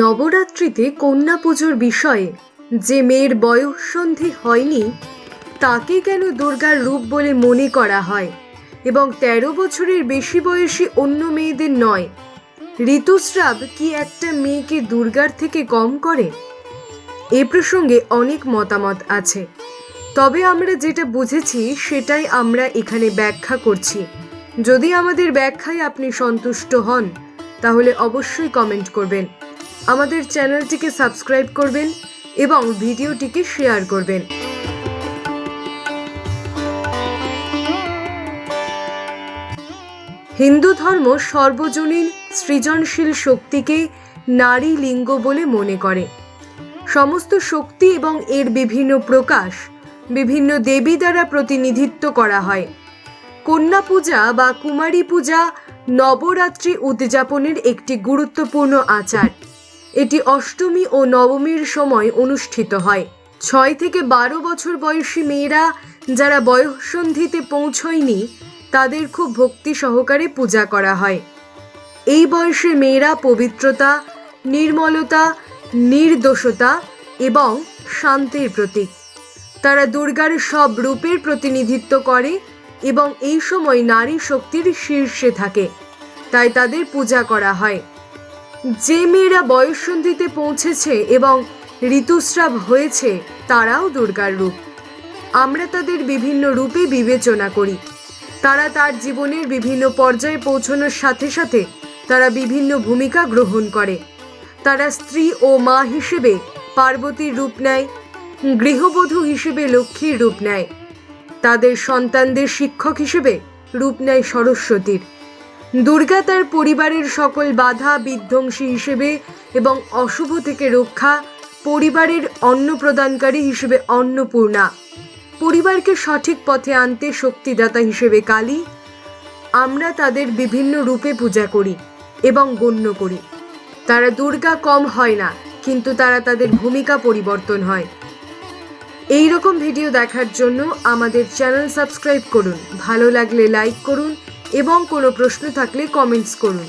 নবরাত্রিতে কন্যা পুজোর বিষয়ে যে মেয়ের বয়ঃসন্ধি হয়নি, তাকে কেন দুর্গার রূপ বলে মনে করা হয় এবং তেরো বছরের বেশি বয়সী অন্য মেয়েদের নয়? ঋতুস্রাব কি একটা মেয়েকে দুর্গার থেকে কম করে? এ প্রসঙ্গে অনেক মতামত আছে। তবে আমরা যেটা বুঝেছি, সেটাই আমরা এখানে ব্যাখ্যা করছি। যদি আমাদের ব্যাখ্যায় আপনি সন্তুষ্ট হন, তাহলে অবশ্যই কমেন্ট করবেন। আমাদের চ্যানেলটিকে সাবস্ক্রাইব করবেন এবং ভিডিওটিকে শেয়ার করবেন। হিন্দু ধর্ম সর্বজনীন সৃজনশীল শক্তিকে নারী লিঙ্গ বলে মনে করে। সমস্ত শক্তি এবং এর বিভিন্ন প্রকাশ বিভিন্ন দেবী দ্বারা প্রতিনিধিত্ব করা হয়। কন্যা পূজা বা কুমারী পূজা নবরাত্রি উদযাপনের একটি গুরুত্বপূর্ণ আচার। এটি অষ্টমী ও নবমীর সময় অনুষ্ঠিত হয়। ছয় থেকে বারো বছর বয়সী মেয়েরা যারা বয়ঃসন্ধিতে পৌঁছয়নি, তাদের খুব ভক্তি সহকারে পূজা করা হয়। এই বয়সে মেয়েরা পবিত্রতা, নির্মলতা, নির্দোষতা এবং শান্তির প্রতীক। তারা দুর্গার সব রূপের প্রতিনিধিত্ব করে এবং এই সময় নারী শক্তির শীর্ষে থাকে। তাই তাদের পূজা করা হয়। যে মেয়েরা বয়ঃসন্ধিতে পৌঁছেছে এবং ঋতুস্রাব হয়েছে, তারাও দুর্গার রূপ। আমরা তাদের বিভিন্ন রূপে বিবেচনা করি। তারা তার জীবনের বিভিন্ন পর্যায়ে পৌঁছানোর সাথে সাথে তারা বিভিন্ন ভূমিকা গ্রহণ করে। তারা স্ত্রী ও মা হিসেবে পার্বতীর রূপ নেয়, গৃহবধূ হিসেবে লক্ষ্মীর রূপ নেয়। তাদের সন্তানদের শিক্ষক হিসেবে রূপ নেয় সরস্বতীর। দুর্গা তার পরিবারের সকল বাধা বিধ্বংসী হিসেবে এবং অশুভ থেকে রক্ষা পরিবারের অন্ন প্রদানকারী হিসেবে অন্নপূর্ণা। পরিবারকে সঠিক পথে আনতে শক্তিদাতা হিসেবে কালী। আমরা তাদের বিভিন্ন রূপে পূজা করি এবং গণ্য করি। তারা দুর্গা কম হয় না, কিন্তু তারা তাদের ভূমিকা পরিবর্তন হয়। এই রকম ভিডিও দেখার জন্য আমাদের চ্যানেল সাবস্ক্রাইব করুন। ভালো লাগলে লাইক করুন এবং কোনো প্রশ্ন থাকলে কমেন্টস করুন।